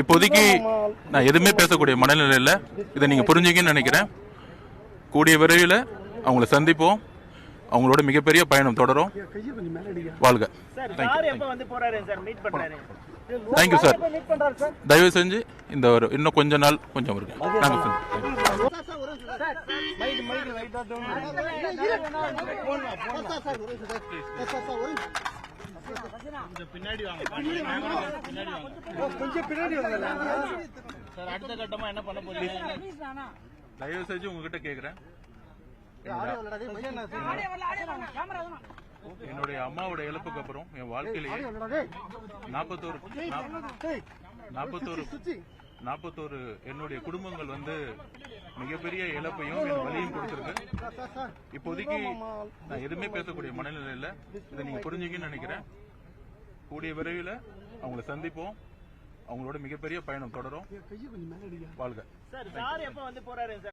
இப்போதைக்கு நான் எதுவுமே பேசக்கூடிய மனநிலையில் இதை நீங்கள் புரிஞ்சுக்கன்னு நினைக்கிறேன் கூடிய விரைவில் அவங்கள சந்திப்போம் அவங்களோட மிகப்பெரிய பயணம் தொடரும் வாழ்க சார் சார் எப்ப வந்து போறாரு சார் மீட் பண்றாரு தேங்க்யூ சார் தயவு செஞ்சு இந்த ஒரு இன்னும் கொஞ்ச நாள் கொஞ்சம் இருக்கு நாங்கள் சந்தி- சார் அடுத்த கட்டமா என்ன பண்ண போறீங்க? தயவு செஞ்சு உங்ககிட்ட கேட்குறேன் என்னுடைய அம்மாவோட இழப்புக்கு அப்புறம் என் வாழ்க்கையிலேயே நாற்பத்தோரு நாற்பத்தோரு நாற்பத்தோரு என்னுடைய குடும்பங்கள் வந்து மிகப்பெரிய இழப்பையும் எனக்கு வலியும் கொடுத்துருக்கு. இப்போதைக்கு நான் எதுவுமே பேசக்கூடிய மனநிலையில் இதை நீங்க புரிஞ்சுக்கன்னு நினைக்கிறேன். கூடிய விரைவில் அவங்கள சந்திப்போம். அவங்களோட மிகப்பெரிய பயணம் தொடரும். வாழ்க. சார் சார் எப்ப வந்து போறாரு சார்?